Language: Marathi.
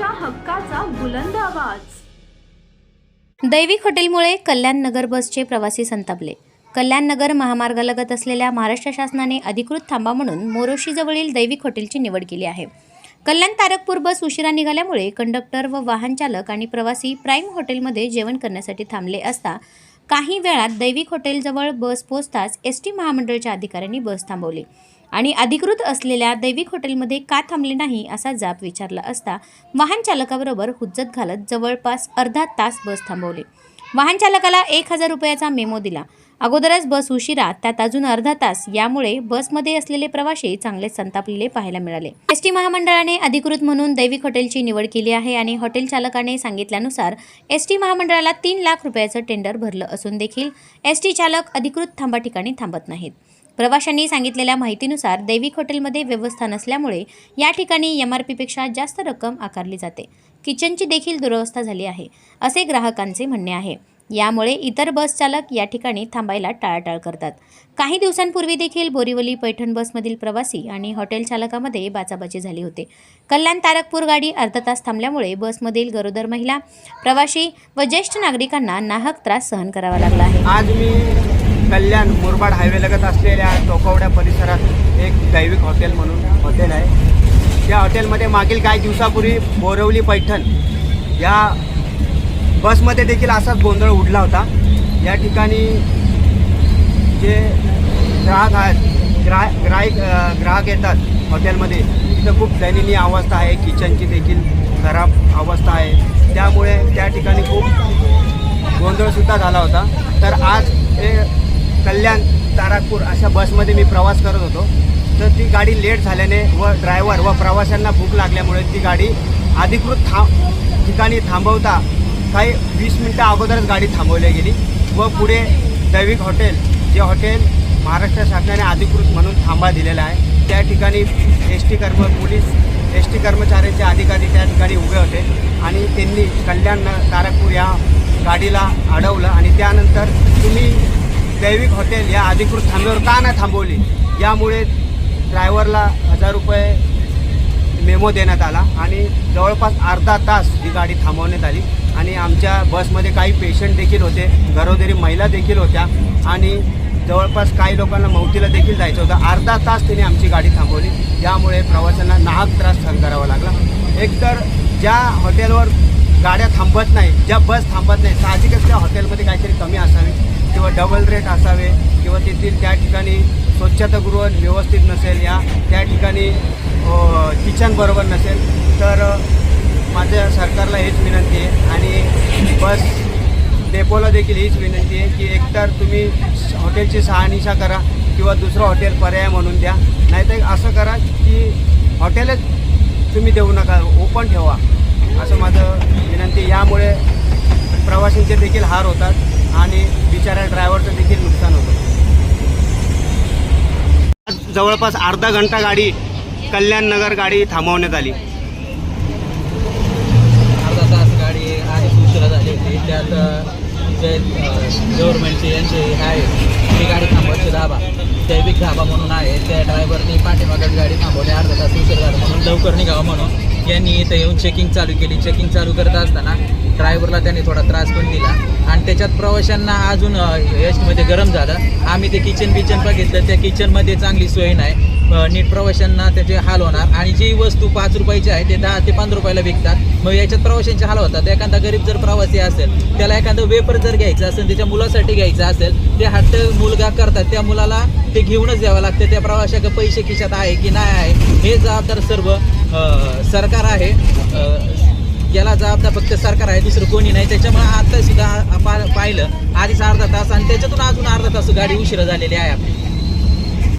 जनतेच्या हक्काचा बुलंद आवाज. दैविक हॉटेलमुळे कल्याण नगर बसचे प्रवासी संतापले. कल्याण नगर महामार्गालगत असलेल्या महाराष्ट्र शासनाने अधिकृत थांबा म्हणून मोरोशीजवळील दैविक हॉटेलची निवड केली आहे. कल्याण तारकपूर बस उशिरा निघाल्यामुळे कंडक्टर व वाहन चालक आणि प्रवासी प्राईम हॉटेलमध्ये जेवण करण्यासाठी थांबले असता काही वेळात दैविक हॉटेलजवळ बस पोचताच एस टी महामंडळच्या अधिकाऱ्यांनी बस थांबवली. आणि अधिकृत असलेल्या दैविक हॉटेलमध्ये का थांबले नाही असा जाब विचारला असता वाहन चालकाबरोबर हुज्जत घालत जवळपास अर्धा तास बस थांबवली. वाहन चालकाला एक हजार रुपयाचा मेमो दिला. अगोदरच बस उशिरा त्यात अजून अर्धा तास यामुळे बसमध्ये असलेले प्रवासी चांगले संतापलेले पाहायला मिळाले. एस टी महामंडळाने अधिकृत म्हणून दैविक हॉटेलची निवड केली आहे आणि हॉटेल चालकाने सांगितल्यानुसार एस टी महामंडळाला तीन लाख रुपयाचं टेंडर भरलं असून देखील एस टी चालक अधिकृत थांबा ठिकाणी थांबत नाहीत. प्रवाशांनी सांगितलेल्या माहितीनुसार दैविक हॉटेलमध्ये व्यवस्था नसल्यामुळे या ठिकाणी एम आर पीपेक्षा जास्त रक्कम आकारली जाते. किचनची देखील दुरवस्था झाली आहे असे ग्राहकांचे म्हणणे आहे. यामुळे इतर बस चालक या ठिकाणी थांबायला टाळाटाळ करतात. काही दिवसांपूर्वी देखील बोरिवली पैठण बसमधील प्रवासी आणि हॉटेल चालकामध्ये बाचाबाची झाली होती. कल्याण तारकपूर गाडी अर्धा तास थांबल्यामुळे बसमधील गरोदर महिला प्रवासी व ज्येष्ठ नागरिकांना नाहक त्रास सहन करावा लागला आहे. आज मी कल्याण मुरबाड हायवेलगत असलेल्या टोकवड्या परिसरात एक दैविक हॉटेल म्हणून हॉटेल आहे. त्या हॉटेलमध्ये मागील काही दिवसापूर्वी बोरवली पैठण या बसमध्ये देखील असाच गोंधळ उडला होता. या ठिकाणी जे ग्राहक आहेत ग्रा ग्राहक ग्राहक येतात हॉटेलमध्ये तिथं खूप दयनीय अवस्था आहे. किचनची देखील खराब अवस्था आहे. त्यामुळे त्या ठिकाणी खूप गोंधळसुद्धा झाला होता. तर आज हे कल्याण तारापूर अशा बसमध्ये मी प्रवास करत होतो. तर ती गाडी लेट झाल्याने व ड्रायव्हर व प्रवाशांना भूक लागल्यामुळे ती गाडी अधिकृत थांब ठिकाणी थांबवता काही वीस मिनटं अगोदरच गाडी थांबवली गेली व पुढे दैविक हॉटेल जे हॉटेल महाराष्ट्र शासनाने अधिकृत म्हणून थांबा दिलेला आहे. त्या ठिकाणी एस टी कर्म पोलीस एस टी कर्मचाऱ्यांचे अधिकारी त्या ठिकाणी उभे होते आणि त्यांनी कल्याण तारकपूर या गाडीला अडवलं आणि त्यानंतर तुम्ही दैविक हॉटेल या अधिकृत थांब्यावर का नाही थांबवली? यामुळे ड्रायव्हरला हजार रुपये मेमो देण्यात आला आणि जवळपास अर्धा तास ही गाडी थांबवण्यात आली. आणि आमच्या बसमध्ये काही पेशंट देखील होते घरोघरी महिला देखील होत्या आणि जवळपास काही लोकांना मौतीला देखील जायचं होतं. अर्धा तास तिने आमची गाडी थांबवली. यामुळे प्रवाशांना नाहक त्रास सहन करावा लागला. एकतर ज्या हॉटेलवर गाड्या थांबत नाही ज्या बस थांबत नाही साहजिकच त्या हॉटेलमध्ये काहीतरी कमी असावी. किंवा डबल रेट असावे किंवा तेथील त्या ठिकाणी स्वच्छतागृह व्यवस्थित नसेल या त्या ठिकाणी किचन बरोबर नसेल तर माझ्या सरकारला हेच विनंती आहे आणि बस डेपोला देखील हीच विनंती आहे की एकतर तुम्ही हॉटेलची सहानिशा करा किंवा दुसरं हॉटेल पर्याय म्हणून द्या. नाहीतर असं करा की हॉटेलच तुम्ही देऊ नका ओपन ठेवा. असं माझं विनंती यामुळे प्रवाशांचे देखील हार होतात. आणि बिचाऱ्या ड्रायव्हरचं देखील नुकसान होतं. जवळपास अर्धा घंटा गाडी कल्याणनगर गाडी थांबवण्यात आली. अर्धा तास गाडी आधीच उशिरा झाली होती. त्यात जे गव्हर्नमेंटचे यांचे हे आहे ती गाडी थांबवायची धाबा. जैविक धाबा म्हणून आहे. त्या ड्रायव्हरनी पाठीमागत गाडी थांबवली. अर्धा तास उशीर झाला म्हणून लवकर निघावं म्हणून. यांनी इथं येऊन चेकिंग चालू केली. चेकिंग चालू करत असताना ड्रायव्हरला त्यांनी थोडा त्रास पण दिला. आणि त्याच्यात प्रवाशांना अजून यशमध्ये गरम झालं. आम्ही ते किचन बिचन बघितलं. त्या किचनमध्ये चांगली सोय नाही. नीट प्रवाशांना त्याचे हाल होणार. आणि जी वस्तू पाच रुपयाची आहे ते दहा ते पंधरा रुपयाला विकतात. मग याच्यात प्रवाशांचे हाल होतात. एखादा गरीब जर प्रवासी असेल त्याला एखादं वेपर जर घ्यायचं असेल त्याच्या मुलासाठी घ्यायचं असेल ते हट्ट मुलगा करतात. त्या मुलाला ते घेऊनच द्यावं लागतं. त्या प्रवाशाकडे पैसे खिशात आहे की नाही आहे हे जबाबदार सर्व सरकार आहे. याला जबाबदार फक्त सरकार आहे दुसरं कोणी नाही. त्याच्यामुळे आता सुद्धा पा- पाहिलं आधीच अर्धा तास आणि त्याच्यातून अजून अर्धा तास गाडी उशिरा झालेली आहे आपली.